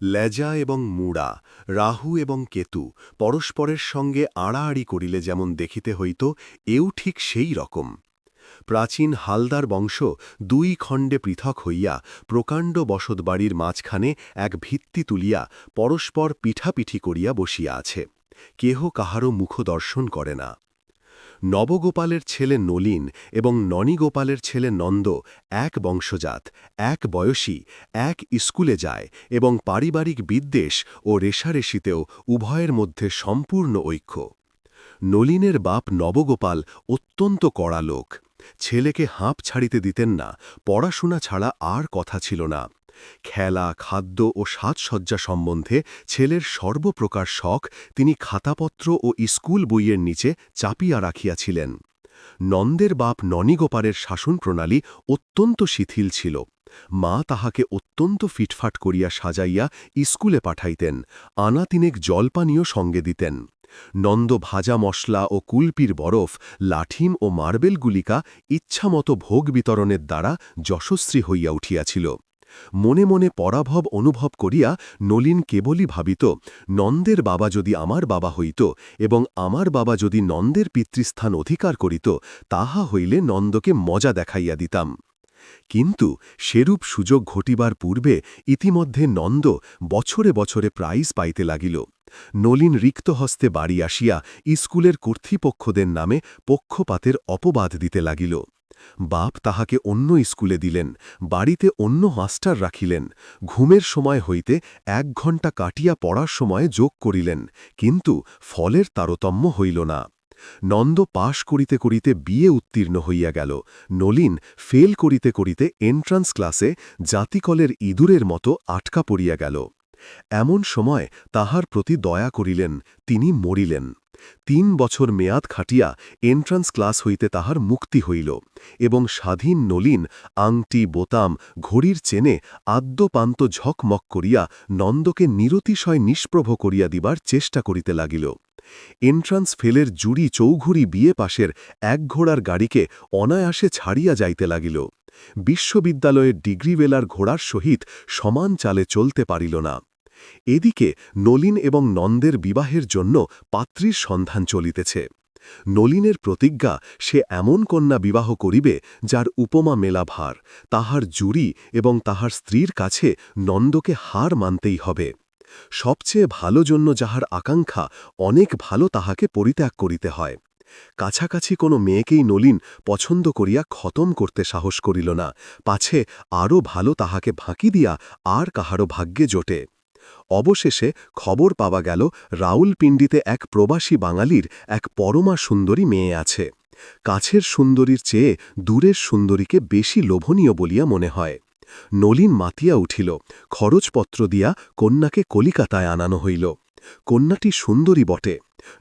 লেজা এবং মুড়া, রাহু এবং কেতু পরস্পরের সঙ্গে আড়াআড়ি করিলে যেমন দেখিতে হইত, এও ঠিক সেই রকম। প্রাচীন হালদার বংশ দুই খণ্ডে পৃথক হইয়া প্রকাণ্ড বসতবাড়ির মাঝখানে এক ভিত্তি তুলিয়া পরস্পর পিঠাপিঠি করিয়া বসিয়া আছে। কেহ কাহারও মুখ দর্শন করে না। নবগোপালের ছেলে নলিন এবং ননীগোপালের ছেলে নন্দ এক বংশজাত, এক বয়সী, এক স্কুলে যায় এবং পারিবারিক বিদ্বেষ ও রেশারেশিতেও উভয়ের মধ্যে সম্পূর্ণ ঐক্য। নলিনের বাপ নবগোপাল অত্যন্ত কড়া লোক। ছেলেকে হাঁপ ছাড়িতে দিতেন না, পড়াশোনা ছাড়া আর কথা ছিল না। খেলা, খাদ্য ও সাজসজ্জা সম্বন্ধে ছেলের সর্বপ্রকার শখ তিনি খাতাপত্র ও স্কুল বইয়ের নিচে চাপিয়া রাখিয়াছিলেন। নন্দের বাপ ননীগোপালের শাসন প্রণালী অত্যন্ত শিথিল ছিল। মা তাহাকে অত্যন্ত ফিটফাট করিয়া সাজাইয়া স্কুলে পাঠাইতেন আনা তিনেক জলপানীয় সঙ্গে দিতেন। নন্দ ভাজা মশলা ও কুলপির বরফ, লাঠিম ও মার্বেলগুলিকা ইচ্ছামতো ভোগ বিতরণের দ্বারা যশস্বী হইয়া উঠিয়াছিল। মনে মনে পরাভব অনুভব করিয়া নলিন কেবলই ভাবিত, নন্দের বাবা যদি আমার বাবা হইত এবং আমার বাবা যদি নন্দের পিতৃস্থান অধিকার করিত, তাহা হইলে নন্দকে মজা দেখাইয়া দিতাম। কিন্তু সেরূপ সুযোগ ঘটিবার পূর্বে ইতিমধ্যে নন্দ বছরে বছরে প্রাইজ পাইতে লাগিল। নলিন রিক্ত হস্তে বাড়ি আসিয়া স্কুলের কর্তৃপক্ষদের নামে পক্ষপাতের অপবাদ দিতে লাগিল। বাপ তাহাকে অন্য স্কুলে দিলেন, বাড়িতে অন্য মাস্টার রাখিলেন, ঘুমের সময় হইতে এক ঘণ্টা কাটিয়া পড়ার সময় যোগ করিলেন, কিন্তু ফলের তারতম্য হইল না। নন্দ পাশ করিতে করিতে বিয়ে উত্তীর্ণ হইয়া গেল, নলিন ফেল করিতে করিতে এন্ট্রান্স ক্লাসে জাতিকলের ইঁদুরের মতো আটকা পড়িয়া গেল। এমন সময় তাহার প্রতি দয়া করিলেন, তিনি মরিলেন। তিন বছর মেয়াদ খাটিয়া এন্ট্রান্স ক্লাস হইতে তাহার মুক্তি হইল এবং স্বাধীন নলিন, আংটি, বোতাম, ঘড়ির চেনে আদ্যপান্ত ঝকমক করিয়া নন্দকে নিরতিশয় নিষ্প্রভ করিয়া দিবার চেষ্টা করিতে লাগিল। এন্ট্রান্স ফেলের জুড়ি চৌঘুরি বিয়ে পাশের এক ঘোড়ার গাড়িকে অনায়াসে ছাড়িয়া যাইতে লাগিল। বিশ্ববিদ্যালয়ের ডিগ্রিওয়েলার ঘোড়ার সহিত সমান চালে চলতে পারিল না। এদিকে নলিন এবং নন্দের বিবাহের জন্য পাত্রীর সন্ধান চলিতেছে। নলিনের প্রতিজ্ঞা, সে এমন কন্যা বিবাহ করিবে যার উপমা মেলা ভার, তাহার জুরি এবং তাহার স্ত্রীর কাছে নন্দকে হার মানতেই হবে। সবচেয়ে ভালো জন্য যাহার আকাঙ্ক্ষা, অনেক ভালো তাহাকে পরিত্যাগ করিতে হয়। কাছাকাছি কোনো মেয়েকেই নলিন পছন্দ করিয়া খতম করতে সাহস করিল না। পাছে আরও ভালো তাহাকে ফাঁকি দিয়া আর কাহারও ভাগ্যে জোটে। অবশেষে খবর পাওয়া গেল রাউলপিণ্ডিতে এক প্রবাসী বাঙালির এক পরমা সুন্দরী মেয়ে আছে। কাছের সুন্দরীর চেয়ে দূরের সুন্দরীকে বেশি লোভনীয় বলিয়া মনে হয়। নলিন মাতিয়া উঠিল, খরচপত্র দিয়া কন্যাকে কলিকাতায় আনানো হইল। কন্যাটি সুন্দরী বটে।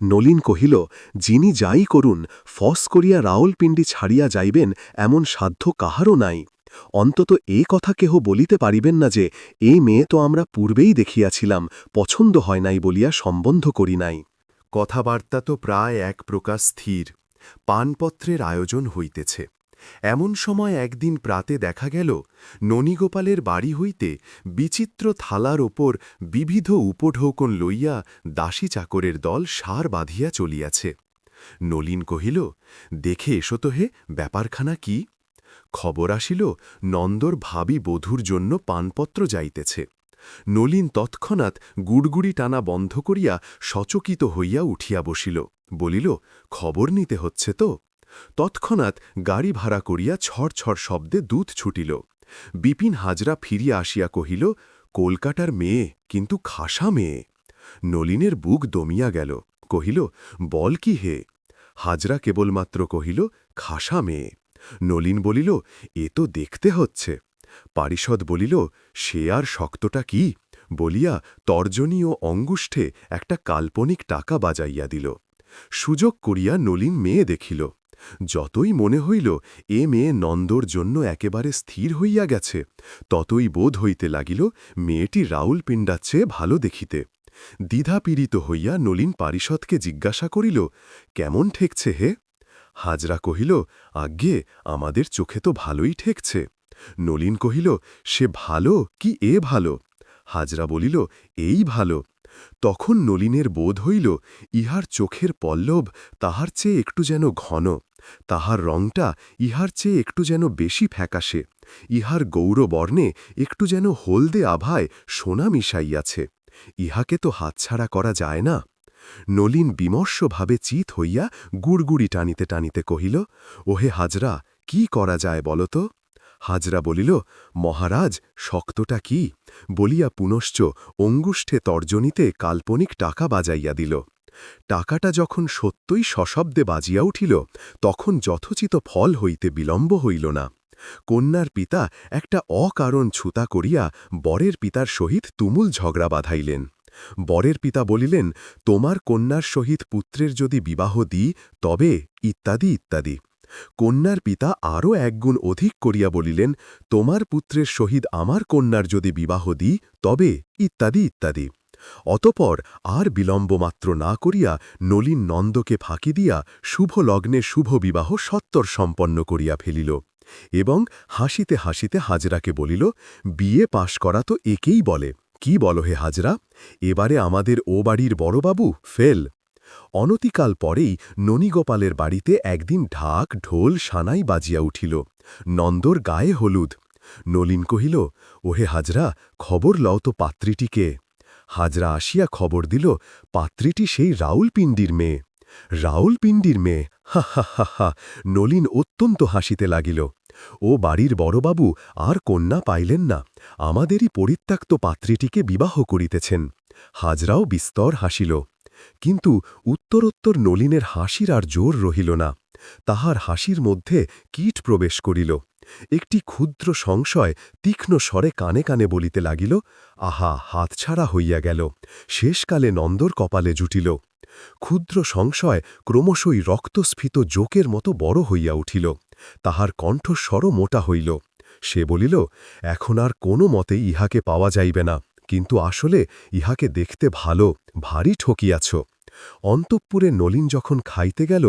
নলিন কহিল, যিনি যাই করুন, ফস করিয়া রাউলপিণ্ডি ছাড়িয়া যাইবেন, এমন সাধ্য কাহারও নাই। অন্তত এ কথা কেহ বলিতে পারিবেন না যে এই মেয়ে তো আমরা পূর্বেই দেখিয়াছিলাম, পছন্দ হয় নাই বলিয়া সম্বন্ধ করি নাই। কথাবার্তা তো প্রায় এক প্রকার স্থির, পানপত্রের আয়োজন হইতেছে। এমন সময় একদিন প্রাতে দেখা গেল, ননীগোপালের বাড়ি হইতে বিচিত্র থালার ওপর বিবিধ উপঢৌকন লইয়া দাসী চাকরের দল সার বাঁধিয়া চলিয়াছে। নলিন কহিল, দেখে এসো তো হে, ব্যাপারখানা কি? খবর আসিল, নন্দর ভাবি বধূর জন্য পানপত্র যাইতেছে। নলিন তৎক্ষণাৎ গুড়গুড়ি টানা বন্ধ করিয়া সচকিত হইয়া উঠিয়া বসিল, বলিল, খবর নিতে হচ্ছে তো? তৎক্ষণাৎ গাড়ি ভাড়া করিয়া ছড় ছড় শব্দে দুধ ছুটিল। বিপিন হাজরা ফিরিয়া আসিয়া কহিল, কলকাতার মেয়ে, কিন্তু খাসা মেয়ে। নলিনের বুক দমিয়া গেল, কহিল, বল কি হে? হাজরা কেবলমাত্র কহিল, খাসা মেয়ে। নলিন বলিল, এ তো দেখতে হচ্ছে। পারিষদ বলিল, সে আর শক্তটা কি? বলিয়া তর্জনী ও অঙ্গুষ্ঠে একটা কাল্পনিক টাকা বাজাইয়া দিল। সুযোগ করিয়া নলিন মেয়ে দেখিল। যতই মনে হইল, এ মেয়ে নন্দর জন্য একেবারে স্থির হইয়া গেছে, ততই বোধ হইতে লাগিল, মেয়েটি রাউল পিণ্ডার চেয়ে ভালো দেখিতে। দ্বিধাপীড়িত হইয়া নলিন পারিষদকে জিজ্ঞাসা করিল, কেমন ঠেকছে হে? হাজরা কহিল, আজ্ঞে, আমাদের চোখে তো ভালোই ঠেকছে। নলিন কহিল, সে ভালো কি এ ভালো? হাজরা বলিল, এই ভালো। তখন নলিনের বোধ হইল, ইহার চোখের পল্লব তাহার চেয়ে একটু যেন ঘন, তাহার রংটা ইহার চেয়ে একটু যেন বেশি ফ্যাকাশে, ইহার গৌরবর্ণে একটু যেন হলদে আভায় সোনা মিশাইয়াছে, ইহাকে তো হাতছাড়া করা যায় না। নলিন বিমর্ষভাবে চিত হইয়া গুড়গুড়ি টানিতে টানিতে কহিল, ওহে হাজরা, কি করা যায় বলত হাজরা বলিল, মহারাজ, শক্তটা কি? বলিয়া পুনশ্চ অঙ্গুষ্ঠে তর্জনীতে কাল্পনিক টাকা বাজাইয়া দিল। টাকাটা যখন সত্যই সশব্দে বাজিয়া উঠিল, তখন যথোচিত ফল হইতে বিলম্ব হইল না। কন্যার পিতা একটা অকারণ ছুতা করিয়া বরের পিতার সহিত তুমুল ঝগড়া বাঁধাইলেন। বরের পিতা বলিলেন, তোমার কন্যার সহিত পুত্রের যদি বিবাহ দিই, তবে ইত্যাদি ইত্যাদি। কন্যার পিতা আরও একগুণ অধিক করিয়া বলিলেন, তোমার পুত্রের সহিত আমার কন্যার যদি বিবাহ দিই, তবে ইত্যাদি ইত্যাদি। অতপর আর বিলম্ব মাত্র না করিয়া নলিন নন্দকে ফাঁকি দিয়া শুভ লগ্নে শুভ বিবাহ সত্তর সম্পন্ন করিয়া ফেলিল এবং হাসিতে হাসিতে হাজরাকে বলিল, বিয়ে পাশ করা তো একেই বলে। কি বলো হে হাজরা? এবারে আমাদের ও বাড়ির বড়বাবু, ফেল। অনতিকাল পরেই ননীগোপালের বাড়িতে একদিন ঢাক, ঢোল, সানাই বাজিয়া উঠিল। নন্দর গায়ে হলুদ। নলিন কহিল, ওহে হাজরা, খবর লও তো পাত্রীটিকে। হাজরা আসিয়া খবর দিল, পাত্রীটি সেই রাউল পিণ্ডির মেয়ে। রাউল পিণ্ডির মেয়ে? হা হা হা হা। নলিন অত্যন্ত হাসিতে লাগিল। ও বাড়ির বড়বাবু আর কন্যা পাইলেন না। আমাদেরই পরিত্যক্ত পাত্রীটিকে বিবাহ করিতেছেন। হাজরাও বিস্তর হাসিল। কিন্তু উত্তরোত্তর নলিনের হাসির আর জোর রহিল না। তাহার হাসির মধ্যে কীট প্রবেশ করিল। একটি ক্ষুদ্র সংশয় তীক্ষ্ণ স্বরে কানে কানে বলিতে লাগিল, আহা হাতছাড়া হইয়া গেল। শেষকালে নন্দর কপালে জুটিল। ক্ষুদ্র সংশয় ক্রমশই রক্তস্ফীত জোকের মতো বড় হইয়া উঠিল। তাহার কণ্ঠস্বরও মোটা হইল। সে বলিল, এখন আর কোনো মতে ইহাকে পাওয়া যাইবে না, কিন্তু আসলে ইহাকে দেখতে ভালো, ভারী ঠকিয়াছ। অন্তঃপুরে নলিন যখন খাইতে গেল,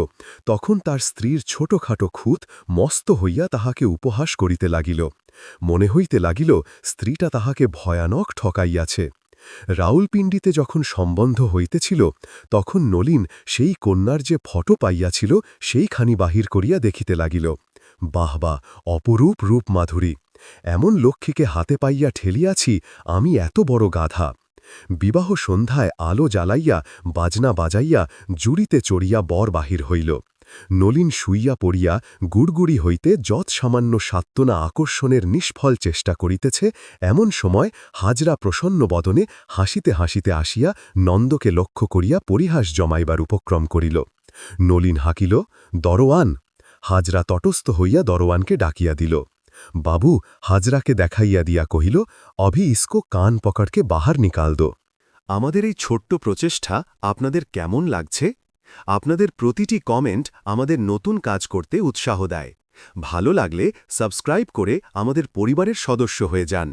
তখন তার স্ত্রীর ছোটখাটো খুঁত মস্ত হইয়া তাহাকে উপহাস করিতে লাগিল। মনে হইতে লাগিল, স্ত্রীটা তাহাকে ভয়ানক ঠকাইয়াছে। রাউলপিণ্ডিতে যখন সম্বন্ধ হইতেছিল, তখন নলিন সেই কন্যার যে ফটো পাইয়াছিল, সেইখানি বাহির করিয়া দেখিতে লাগিল। বাহ বা অপরূপ রূপ, মাধুরী! এমন লক্ষ্মীকে হাতে পাইয়া ঠেলিয়াছি, আমি এত বড় গাধা! বিবাহ সন্ধ্যায় আলো জ্বালাইয়া, বাজনা বাজাইয়া, জুড়িতে চড়িয়া বর বাহির হইল। নলিন শুইয়া পড়িয়া গুড়গুড়ি হইতে যৎ সামান্য সাত্ত্বনা আকর্ষণের নিষ্ফল চেষ্টা করিতেছে, এমন সময় হাজরা প্রসন্ন বদনে হাসিতে হাসিতে আসিয়া নন্দকে লক্ষ্য করিয়া পরিহাস জমাইবার উপক্রম করিল। নলিন হাকিল, দরোয়ান! হাজরা তটস্থ হইয়া দরোয়ানকে ডাকিয়া দিল। বাবু হাজরাকে দেখাইয়া দিয়া কহিল, অভি ইস্কো কান পকড়কে বাহার নিকাল দো। আমাদের এই ছোট্ট প্রচেষ্টা আপনাদের কেমন লাগছে? আপনাদের প্রতিটি কমেন্ট আমাদের নতুন কাজ করতে উৎসাহ দেয়। ভালো লাগলে সাবস্ক্রাইব করে আমাদের পরিবারের সদস্য হয়ে যান।